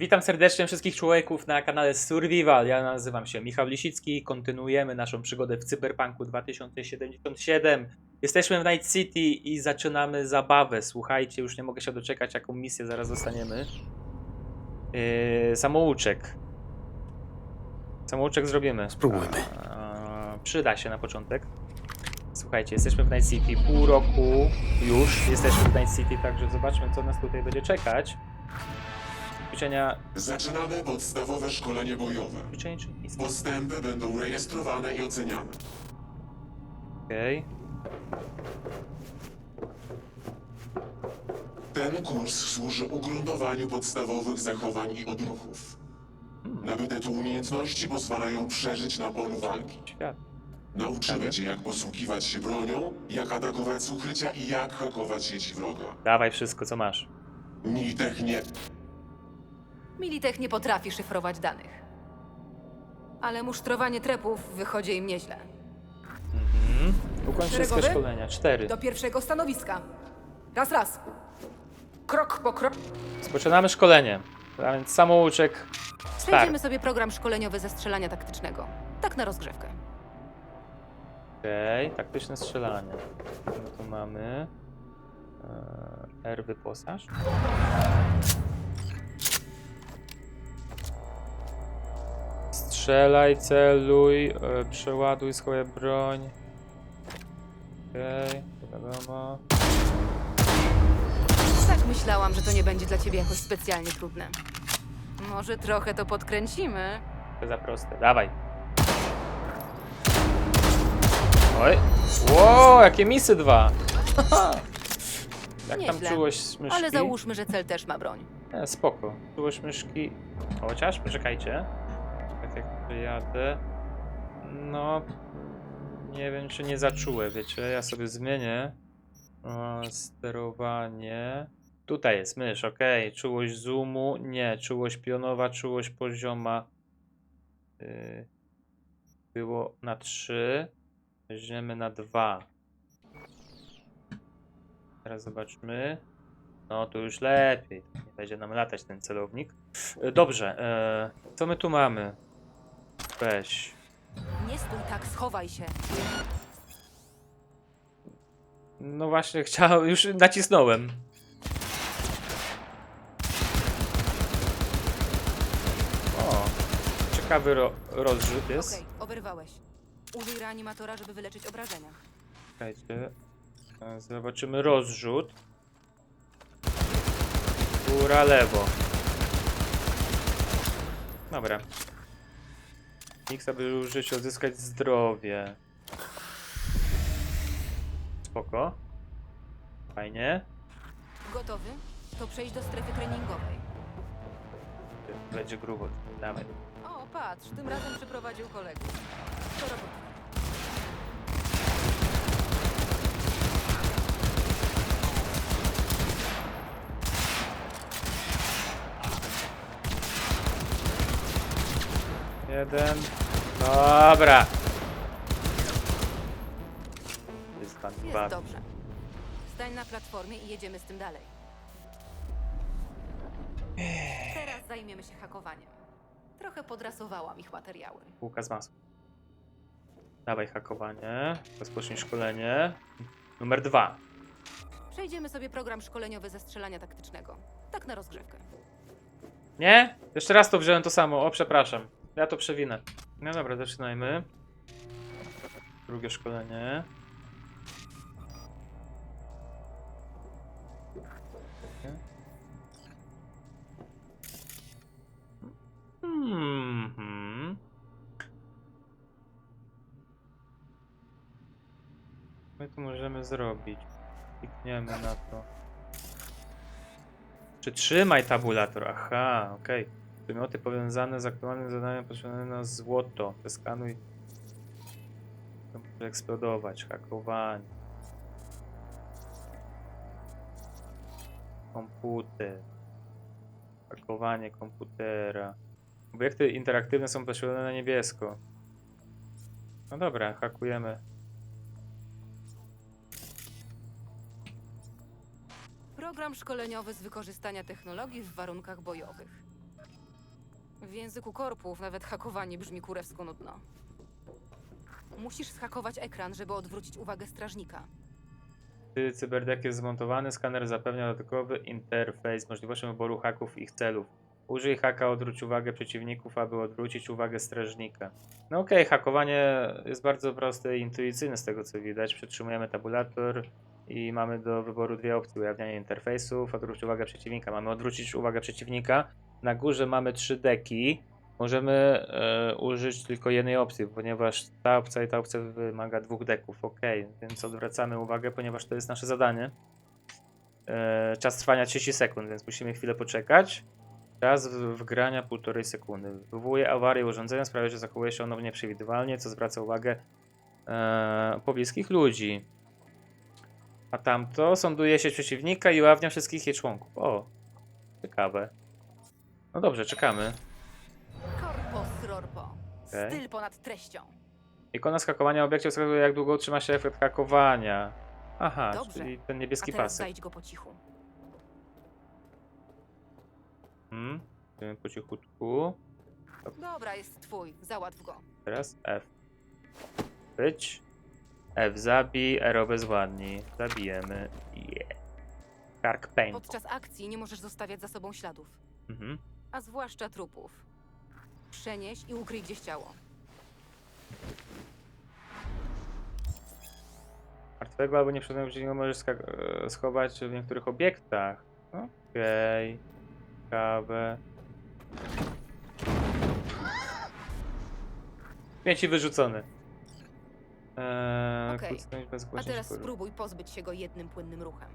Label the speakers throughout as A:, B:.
A: Witam serdecznie wszystkich człowieków na kanale Survival. Ja nazywam się Michał Lisicki. Kontynuujemy naszą przygodę w Cyberpunku 2077. Jesteśmy w Night City i zaczynamy zabawę. Słuchajcie, już nie mogę się doczekać, jaką misję zaraz dostaniemy. Yy, samouczek. Samouczek zrobimy.
B: Spróbujmy.
A: A, przyda się na początek. Słuchajcie, jesteśmy w Night City pół roku już. Jesteśmy w Night City, także zobaczmy, co nas tutaj będzie czekać. Ćwiczenia.
C: Zaczynamy podstawowe szkolenie bojowe. Postępy będą rejestrowane i oceniane.
A: Okej.
C: Ten kurs służy ugruntowaniu podstawowych zachowań i odruchów. Nabyte tu umiejętności pozwalają przeżyć na polu walki.
A: Świat.
C: Nauczymy cię, jak posługiwać się bronią, jak atakować z ukrycia i jak hakować sieci wroga.
A: Dawaj wszystko, co masz.
C: Militech nie...
D: Militech nie potrafi szyfrować danych. Ale musztrowanie trepów wychodzi im nieźle.
A: Mhm. Ukończ wszystkie
D: Szeregowy?
A: szkolenia. Cztery.
D: Do pierwszego stanowiska. Raz, raz. Krok po krok.
A: Rozpoczynamy szkolenie. A więc samouczek.
D: Przejdziemy
A: Start.
D: sobie program szkoleniowy ze strzelania taktycznego. Tak na rozgrzewkę.
A: Okej, taktyczne strzelanie. No tu mamy. e, R wyposaż. Strzelaj, celuj, e, przeładuj swoją broń. Okej, to wiadomo.
D: Tak myślałam, że to nie będzie dla ciebie jakoś specjalnie trudne. Może trochę to podkręcimy.
A: To za proste. Dawaj. Oj. Ło, jakie misy dwa. Jak tam
D: Nieźle.
A: czułość myszki?
D: Ale załóżmy, że cel też ma broń.
A: Nie, spoko. Czułość myszki. Chociaż, poczekajcie. Jak przyjadę. No. Nie wiem, czy nie zaczułe, wiecie. Ja sobie zmienię. Sterowanie. Tutaj jest mysz, ok. Czułość zoomu. Nie, czułość pionowa, czułość pozioma. Yy, było na 3. Weźmiemy na 2. Teraz zobaczmy. No to już lepiej. Nie będzie nam latać ten celownik. E, Dobrze, e, co my tu mamy? Weź.
D: Nie stój tak, schowaj się.
A: No właśnie, chciałem, już nacisnąłem. O, ciekawy ro, rozrzut jest.
D: Okej, oberwałeś. Użyj reanimatora, żeby wyleczyć obrażenia.
A: Czekajcie. E, Zobaczymy rozrzut. Góra, lewo. Dobra. Nikt aby użyć, odzyskać zdrowie. Spoko. Fajnie.
D: Gotowy? To przejdź do strefy treningowej.
A: Będzie grubo. Dawaj.
D: O, patrz, tym razem przyprowadził kolegów. Do roboty.
A: Jeden. Dobra. Jest pan
D: Jest
A: dwa.
D: dobrze. Stań na platformie i jedziemy z tym dalej. Teraz zajmiemy się hakowaniem. Trochę podrasowałam ich materiały.
A: Półka z masą. Dawaj hakowanie. Rozpocznij szkolenie. Numer dwa.
D: Przejdziemy sobie program szkoleniowy ze strzelania taktycznego. Tak na rozgrzewkę.
A: Nie? Jeszcze raz to wziąłem to samo. O, przepraszam. Ja to przewinę. No dobra, zaczynajmy. Drugie szkolenie. Mhm. My tu możemy zrobić. Klikniemy na to. Przytrzymaj tabulator. Aha, okej. Przedmioty powiązane z aktualnym zadaniem potrzebne na złoto. Zeskanuj. To może eksplodować. Hakowanie. Komputer. Hakowanie komputera. Obiekty interaktywne są poświetlone na niebiesko. No dobra, hakujemy.
D: Program szkoleniowy z wykorzystania technologii w warunkach bojowych. W języku korpów nawet hakowanie brzmi kurewsko nudno. Musisz zhakować ekran, żeby odwrócić uwagę strażnika.
A: Gdy cyberdek jest zmontowany, skaner zapewnia dodatkowy interfejs z możliwością wyboru haków i ich celów. Użyj haka, odwróć uwagę przeciwników, aby odwrócić uwagę strażnika. No okej, hakowanie jest bardzo proste i intuicyjne z tego co widać. Przytrzymujemy tabulator i mamy do wyboru dwie opcje. Ujawnianie interfejsów, odwróć uwagę przeciwnika. Mamy odwrócić uwagę przeciwnika. Na górze mamy trzy deki. Możemy e, użyć tylko jednej opcji, ponieważ ta opcja i ta opcja wymaga dwóch deków. Ok, więc odwracamy uwagę, ponieważ to jest nasze zadanie. E, czas trwania 30 sekund, więc musimy chwilę poczekać. Czas wgrania 1,5 sekundy. Wywołuje awarię urządzenia, sprawia, że zachowuje się ono nieprzewidywalnie, co zwraca uwagę e, pobliskich ludzi. A tamto sonduje sieć przeciwnika i ujawnia wszystkich jej członków. O, ciekawe. No dobrze, czekamy.
D: Korpo srorpo.
A: Okej.
D: Styl ponad treścią.
A: Ikona skakowania obiekcie wskazuje, jak długo utrzyma się efekt hakowania. Aha,
D: Dobrze.
A: czyli ten
D: A
A: niebieski
D: teraz
A: pasek.
D: zajdź go po cichu.
A: Hmm? Idziemy po cichutku.
D: Dobra, jest twój. Załatw go.
A: Teraz F. Być. F zabij, R obezwładnij. Zabijemy. Yeah. Kark pain.
D: Podczas akcji nie możesz zostawiać za sobą śladów.
A: Mhm.
D: A zwłaszcza trupów. Przenieś i ukryj gdzieś ciało.
A: Martwego albo nieprzytomnego możesz ska- e, schować w niektórych obiektach. Okej. Ciekawe. Śmieci wyrzucone. Eee,
D: Okej.
A: kucnąć bez
D: A teraz spróbuj pozbyć się go jednym płynnym ruchem.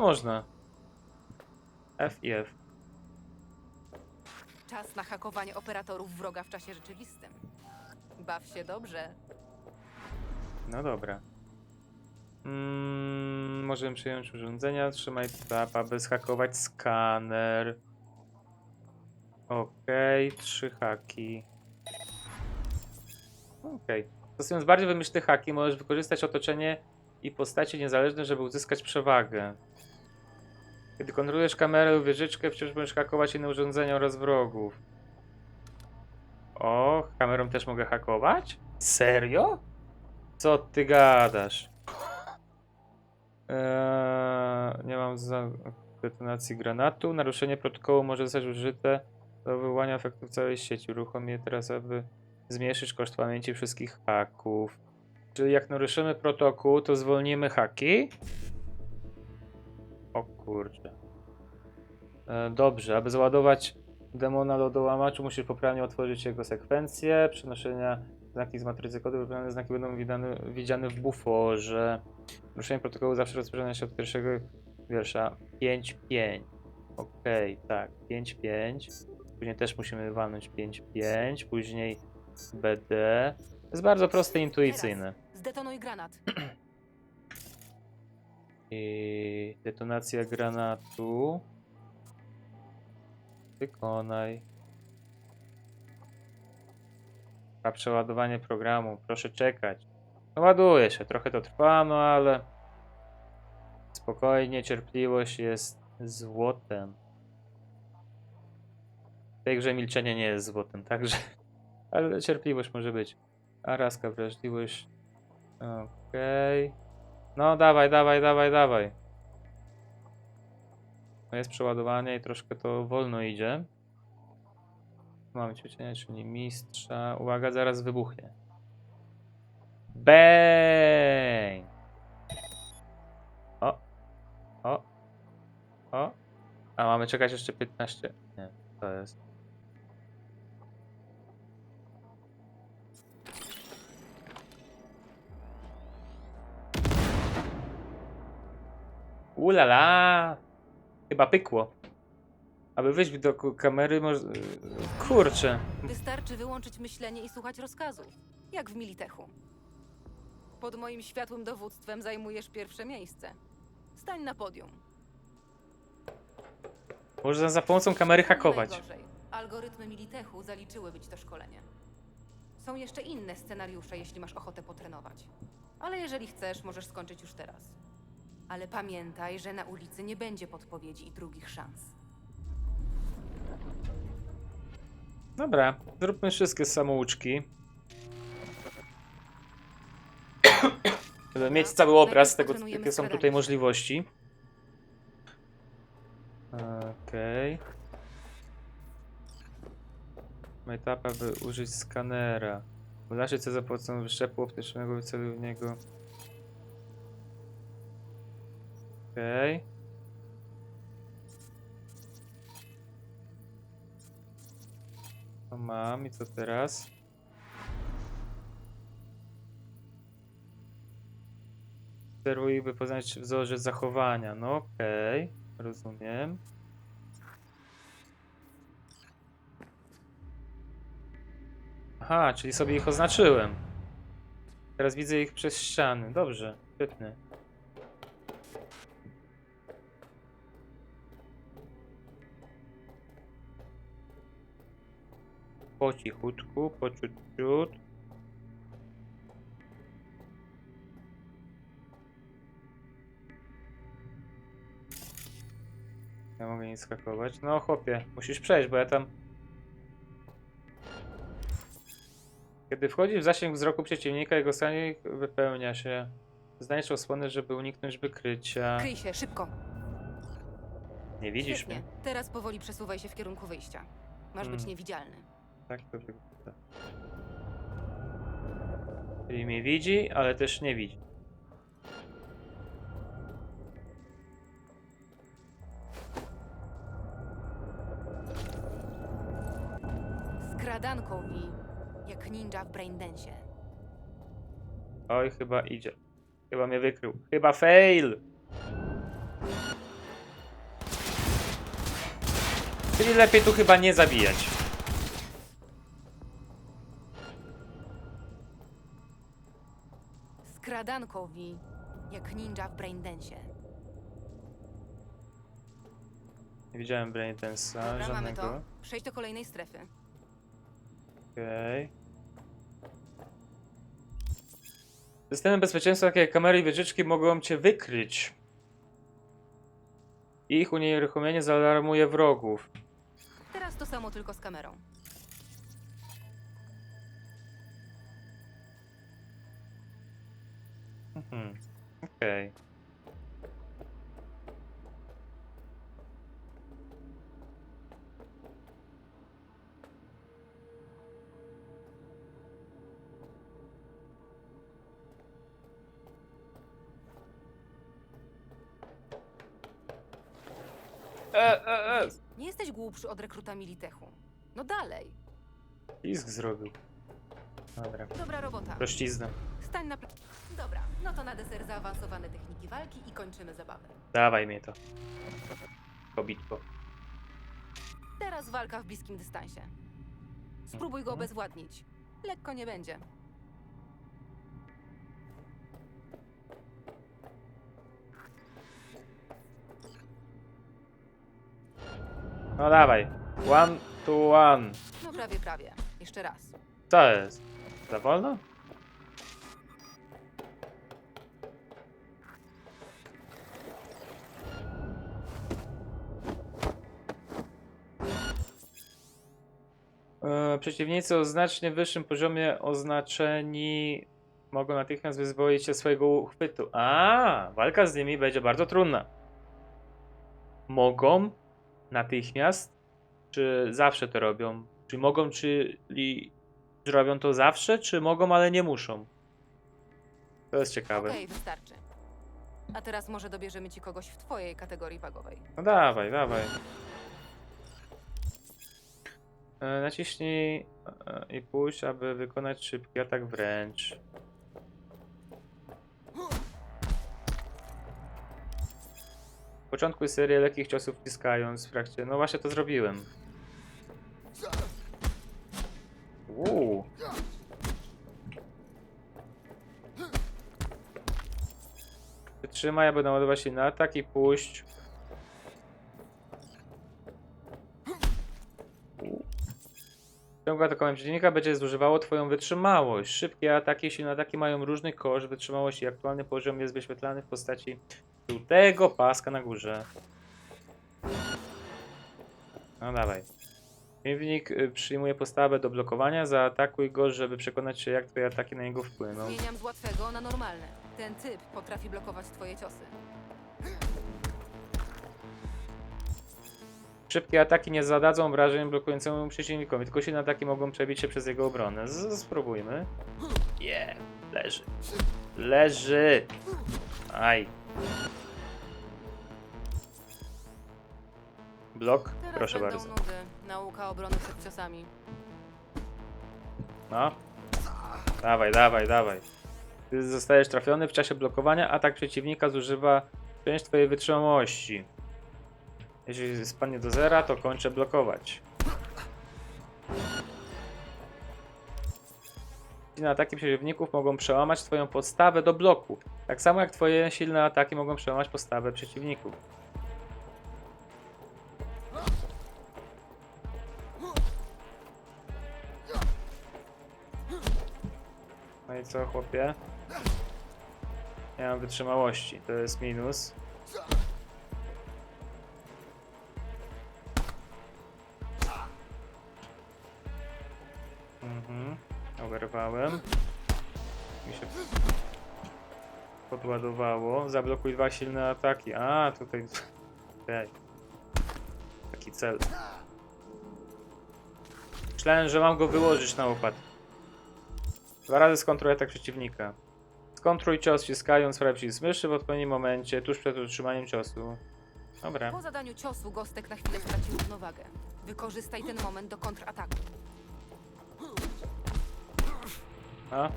A: Można, można. F i F.
D: Czas na hakowanie operatorów wroga w czasie rzeczywistym. Baw się dobrze.
A: No dobra. Mm, możemy przyjąć urządzenia, trzymaj tab, aby zhakować skaner. Okej, trzy haki. Okej. Stosując bardziej wymyślne haki, możesz wykorzystać otoczenie i postacie niezależne, żeby uzyskać przewagę. Kiedy kontrolujesz kamerę lub wieżyczkę, wciąż możesz hakować inne urządzenia oraz wrogów. O, kamerą też mogę hakować? Serio? Co ty gadasz? Eee, nie mam za detonacji granatu. Naruszenie protokołu może zostać użyte do wywołania efektów całej sieci. Uruchom je teraz, aby zmniejszyć koszt pamięci wszystkich haków. Czyli jak naruszymy protokół, to zwolnimy haki? O kurczę. E, dobrze, aby załadować demona lodołamaczu, musisz poprawnie otworzyć jego sekwencję przenoszenia Znaki z matrycy kodu, wybrane znaki będą widane, widziane w buforze. Ruszenie protokołu zawsze rozpoczyna się od pierwszego wiersza. 5-5. Okej, tak. 5-5. Później też musimy walnąć 5-5. Później BD. To jest bardzo proste i intuicyjne.
D: Teraz zdetonuj granat.
A: I detonacja granatu. Wykonaj. A przeładowanie programu. Proszę czekać. No ładuje się. Trochę to trwa, no ale spokojnie, cierpliwość jest złotem. W tej grze milczenie nie jest złotem, także. Ale cierpliwość może być. A raska wrażliwość. Okej. No dawaj, dawaj, dawaj, dawaj. No jest przeładowanie i troszkę to wolno idzie. Mamy ćwiczenie, czyli mistrza. Uwaga, zaraz wybuchnie. Bang! O! O! O! A mamy czekać jeszcze 15. Nie, to jest. Ulala! Chyba pykło. Aby wyjść do kamery, może. Kurczę.
D: Wystarczy wyłączyć myślenie i słuchać rozkazów. Jak w Militechu. Pod moim światłym dowództwem zajmujesz pierwsze miejsce. Stań na podium.
A: Można za pomocą kamery hakować.
D: najgorzej. Algorytmy Militechu zaliczyły być to szkolenie. Są jeszcze inne scenariusze, jeśli masz ochotę potrenować. Ale jeżeli chcesz, możesz skończyć już teraz. Ale pamiętaj, że na ulicy nie będzie podpowiedzi i drugich szans.
A: Dobra, zróbmy wszystkie samouczki. Żeby mieć cały obraz tego, jakie są tutaj możliwości. Okej. Okay. Etapa, by użyć skanera. Udacie co za pomocą wyszczepu optycznego wyceluj w niego. Okej. Okay. To mam i co teraz? Steruj, by poznać wzorzec zachowania. No okej, rozumiem. Aha, czyli sobie ich oznaczyłem. Teraz widzę ich przez ściany. Dobrze, świetnie. Po cichutku, po ciut Ja mogę nie skakować. No chłopie, musisz przejść, bo ja tam... Kiedy wchodzi w zasięg wzroku przeciwnika, jego stanik wypełnia się. Znajdź osłonę, żeby uniknąć wykrycia.
D: Kryj się, szybko!
A: Nie widzisz
D: Świetnie.
A: mnie?
D: Teraz powoli przesuwaj się w kierunku wyjścia. Masz być
A: Hmm.
D: niewidzialny.
A: Tak to wygląda. Czyli mnie widzi, ale też nie widzi.
D: Skradanką mi, jak ninja w braindensie.
A: Oj, chyba idzie. Chyba mnie wykrył. Chyba fail! Czyli lepiej tu chyba nie zabijać.
D: Skradanką mi, jak ninja w braindensie.
A: Nie widziałem Braindance'a
D: Dobra, mamy
A: żadnego.
D: to. Przejdź do kolejnej strefy.
A: Okej. Systemy bezpieczeństwa, takie jak kamery i wycieczki mogą cię wykryć. Ich unieruchomienie zaalarmuje wrogów.
D: Teraz to samo tylko z kamerą.
A: Mhm. Okej. E, e, e.
D: Nie jesteś głupszy od rekruta Militechu. No dalej.
A: Pisk zrobił. Dobra,
D: Dobra robota.
A: prościzna.
D: Stań na... pl- Dobra, no to na deser zaawansowane techniki walki i kończymy zabawę.
A: Dawaj mnie to. Kobitko.
D: Teraz walka w bliskim dystansie. Spróbuj go
A: Mhm.
D: obezwładnić. Lekko nie będzie.
A: No dawaj. One to one.
D: No prawie, prawie. Jeszcze raz.
A: Co jest? Za wolno? Przeciwnicy o znacznie wyższym poziomie oznaczeni mogą natychmiast wyzwolić się swojego uchwytu. A, walka z nimi będzie bardzo trudna. Mogą natychmiast, czy zawsze to robią? Czy mogą, czyli czy robią to zawsze, czy mogą, ale nie muszą? To jest ciekawe.
D: Okej, wystarczy. A teraz może dobierzemy ci kogoś w twojej kategorii wagowej.
A: No dawaj, dawaj. E, naciśnij e, i puść, aby wykonać szybki atak wręcz. W początku serii lekkich ciosów wciskając w trakcie. No właśnie to zrobiłem. Uuu. Wytrzymaj, aby naładować się na atak i puść. W ciągu atakowania przeciwnika będzie zużywało twoją wytrzymałość. Szybkie ataki, silne ataki mają różny koszt wytrzymałości. Aktualny poziom jest wyświetlany w postaci żółtego paska na górze. No dawaj. Przeciwnik y, przyjmuje postawę do blokowania. Zaatakuj go, żeby przekonać się, jak twoje ataki na niego wpłyną.
D: Zmieniam z łatwego na normalne. Ten typ potrafi blokować twoje ciosy.
A: Szybkie ataki nie zadadzą obrażeń blokującemu przeciwnikowi, tylko silne ataki mogą przebić się przez jego obronę. Z spróbujmy. Nie, leży. Leży! Aj. Blok,
D: Teraz
A: proszę
D: będą
A: bardzo.
D: nudy. Nauka obrony przed ciosami.
A: No. Dawaj, dawaj, dawaj. Gdy zostajesz trafiony w czasie blokowania, atak przeciwnika zużywa część twojej wytrzymałości. Jeśli spadnie do zera, to kończę blokować. Silne ataki przeciwników mogą przełamać twoją podstawę do bloku. Tak samo jak twoje silne ataki mogą przełamać podstawę przeciwników. No i co, chłopie? Nie mam wytrzymałości, to jest minus. Podładowało. Zablokuj dwa silne ataki. A, tutaj... Okej. Taki cel. Myślałem, że mam go wyłożyć na upad. Dwa razy skontruj atak przeciwnika. Skontruj cios wciskając prawy przycisk myszy w odpowiednim momencie, tuż przed utrzymaniem ciosu. Dobra.
D: Po zadaniu ciosu Gostek na chwilę stracił równowagę. Wykorzystaj ten moment do kontrataku.
A: A.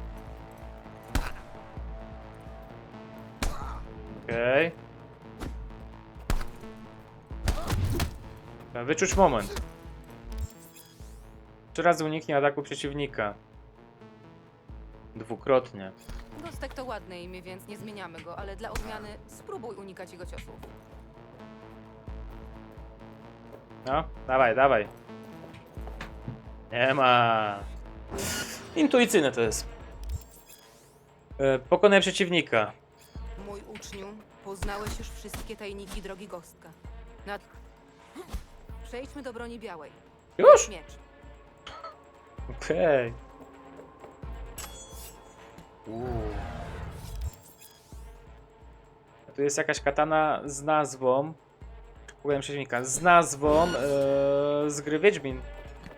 A: Okej. Okay. Wyczuć moment. Trzy razy uniknie ataku przeciwnika. Dwukrotnie.
D: Gostek to ładne imię, więc nie zmieniamy go, ale dla odmiany spróbuj unikać jego ciosów.
A: No, dawaj, dawaj. Nie ma. Intuicyjne to jest. E, pokonaj przeciwnika.
D: Uczniu, poznałeś już wszystkie tajniki drogi Gostka. Nad... Przejdźmy do broni białej.
A: Już?
D: Miecz.
A: Okej. Uuu. A Tu jest jakaś katana z nazwą. Powiem przeciwnika. Z nazwą e, z gry Wiedźmin.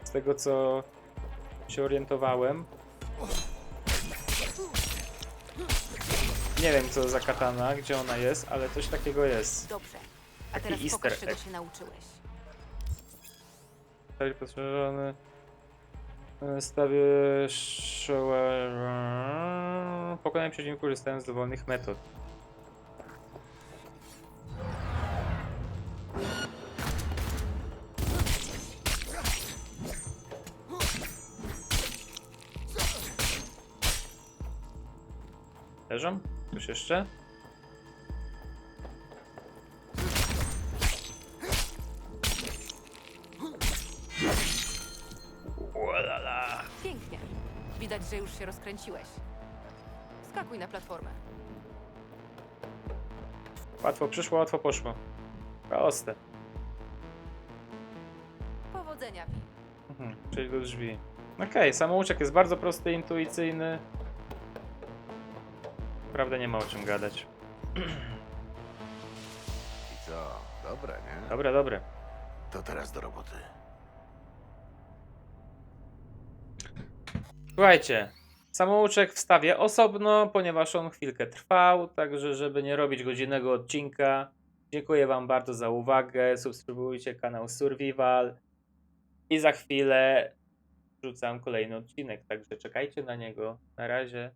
A: Z tego co się orientowałem. Nie wiem co za katana, gdzie ona jest, ale coś takiego jest.
D: Dobrze. A
A: Taki
D: teraz
A: easter
D: pokaż, czego
A: egg.
D: się nauczyłeś.
A: Stary poszerzony. E, Stawię szołę. Pokonaj przeciwników korzystając z dowolnych metod. Leżą? Jeszcze? Ualala.
D: Pięknie. Widać, że już się rozkręciłeś. Skakuj na platformę.
A: Łatwo przyszło, łatwo poszło. Proste.
D: Powodzenia, Wi.
A: Mhm, przejdź do drzwi. Okej, samouczek jest bardzo prosty, intuicyjny. Prawda nie ma o czym gadać.
B: I co? Dobre, nie?
A: Dobre, dobre.
B: To teraz do roboty.
A: Słuchajcie, samouczek wstawię osobno, ponieważ on chwilkę trwał, także żeby nie robić godzinnego odcinka. Dziękuję Wam bardzo za uwagę. Subskrybujcie kanał Survival. I za chwilę wrzucam kolejny odcinek, także czekajcie na niego. Na razie.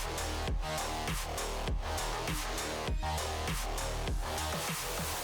A: Thank you.